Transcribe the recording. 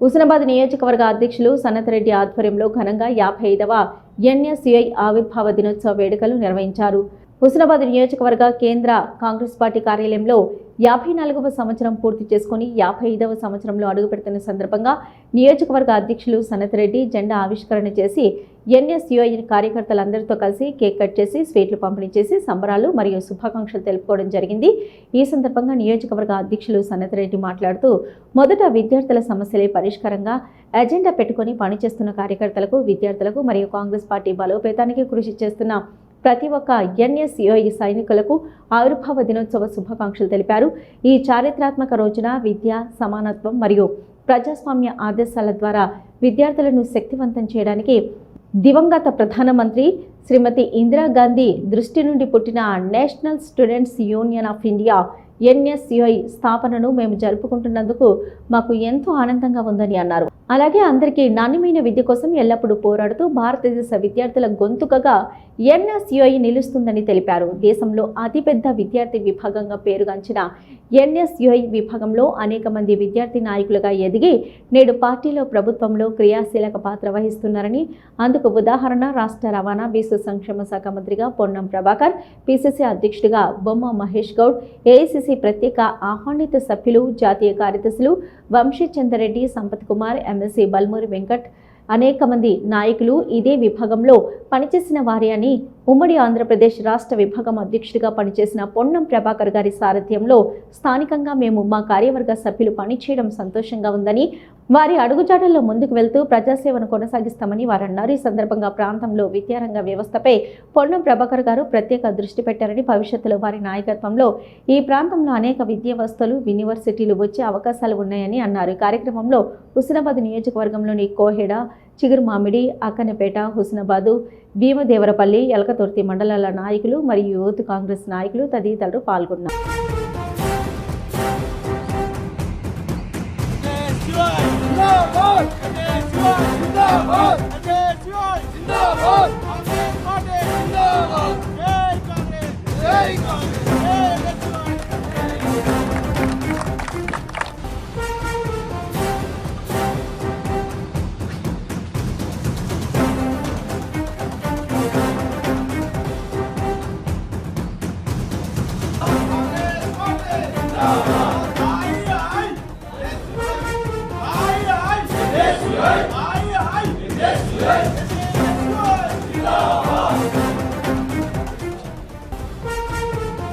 హుస్నాబాద్ నియోజకవర్గ అధ్యక్షులు సనతరెడ్డి ఆధ్వర్యంలో ఘనంగా యాభై ఐదవ ఎన్ఎస్యుఐ ఆవిర్భావ దినోత్సవ వేడుకలు నిర్వహించారు. హుస్నాబాద్ నియోజకవర్గ కేంద్ర కాంగ్రెస్ పార్టీ కార్యాలయంలో యాభై నాలుగవ సంవత్సరం పూర్తి చేసుకుని యాభై ఐదవ సంవత్సరంలో అడుగుపెడుతున్న సందర్భంగా నియోజకవర్గ అధ్యక్షులు సనతిరెడ్డి జెండా ఆవిష్కరణ చేసి ఎన్ఎస్యుఐ కార్యకర్తలందరితో కలిసి కేక్ కట్ చేసి స్వీట్లు పంపిణీ చేసి సంబరాలు మరియు శుభాకాంక్షలు తెలుపుకోవడం జరిగింది. ఈ సందర్భంగా నియోజకవర్గ అధ్యక్షులు సనతరెడ్డి మాట్లాడుతూ మొదట విద్యార్థుల సమస్యలే పరిష్కారంగా ఎజెండా పెట్టుకొని పనిచేస్తున్న కార్యకర్తలకు విద్యార్థులకు మరియు కాంగ్రెస్ పార్టీ బలోపేతానికి కృషి చేస్తున్న ప్రతి ఒక్క ఎన్ఎస్యుఐ సైనికులకు ఆవిర్భావ దినోత్సవ శుభాకాంక్షలు తెలిపారు. ఈ చారిత్రాత్మక రోజున విద్య సమానత్వం మరియు ప్రజాస్వామ్య ఆదేశాల ద్వారా విద్యార్థులను శక్తివంతం చేయడానికి దివంగత ప్రధానమంత్రి శ్రీమతి ఇందిరాగాంధీ దృష్టి నుండి పుట్టిన national students union of India NSUI స్థాపనను మేము జరుపుకుంటున్నందుకు మాకు ఎంతో ఆనందంగా ఉందని అన్నారు. అలాగే అందరికీ నాణ్యమైన విద్య కోసం ఎల్లప్పుడూ పోరాడుతూ భారతదేశ విద్యార్థుల గొంతుకగా ఎన్ఎస్యుఐ నిలుస్తుందని తెలిపారు. దేశంలో అతిపెద్ద విద్యార్థి విభాగంగా పేరుగాంచిన ఎన్ఎస్యుఐ విభాగంలో అనేక మంది విద్యార్థి నాయకులుగా ఎదిగి నేడు పార్టీలో ప్రభుత్వంలో క్రియాశీలక పాత్ర వహిస్తున్నారని అందుకు ఉదాహరణ రాష్ట్ర రవాణా బీసీ సంక్షేమ శాఖ మంత్రిగా పొన్నం ప్రభాకర్ పిసిసి అధ్యక్షుడిగా బొమ్మ మహేష్ గౌడ్ ఏఐసిసి ప్రత్యేక ఆహ్వానిత సభ్యులు జాతీయ కార్యదర్శులు వంశీచంద్రెడ్డి సంపత్ కుమార్ ఎమ్మెల్సీ బల్మూరి వెంకట్ అనేక మంది నాయకులు ఇదే విభాగంలో పనిచేసిన వారే అని ఉమ్మడి ఆంధ్రప్రదేశ్ రాష్ట్ర విభాగం అధ్యక్షుడిగా పనిచేసిన పొన్నం ప్రభాకర్ గారి సారథ్యంలో స్థానికంగా మేము మా కార్యవర్గ సభ్యులు పనిచేయడం సంతోషంగా ఉందని వారి అడుగుజాడల్లో ముందుకు వెళ్తూ ప్రజాసేవను కొనసాగిస్తామని వారు అన్నారు. ఈ సందర్భంగా ప్రాంతంలో విద్యారంగ వ్యవస్థపై పొన్నం ప్రభాకర్ గారు ప్రత్యేక దృష్టి పెట్టారని భవిష్యత్తులో వారి నాయకత్వంలో ఈ ప్రాంతంలో అనేక విద్యా వ్యవస్థలు యూనివర్సిటీలు వచ్చే అవకాశాలు ఉన్నాయని అన్నారు. కార్యక్రమంలో హుస్నాబాద్ నియోజకవర్గంలోని కోహెడ చిగురు మామిడి అక్కనపేట హుస్నాబాదు భీమదేవరపల్లి ఎలకతుర్తి మండలాల నాయకులు మరియు యూత్ కాంగ్రెస్ నాయకులు తదితరులు పాల్గొన్నారు.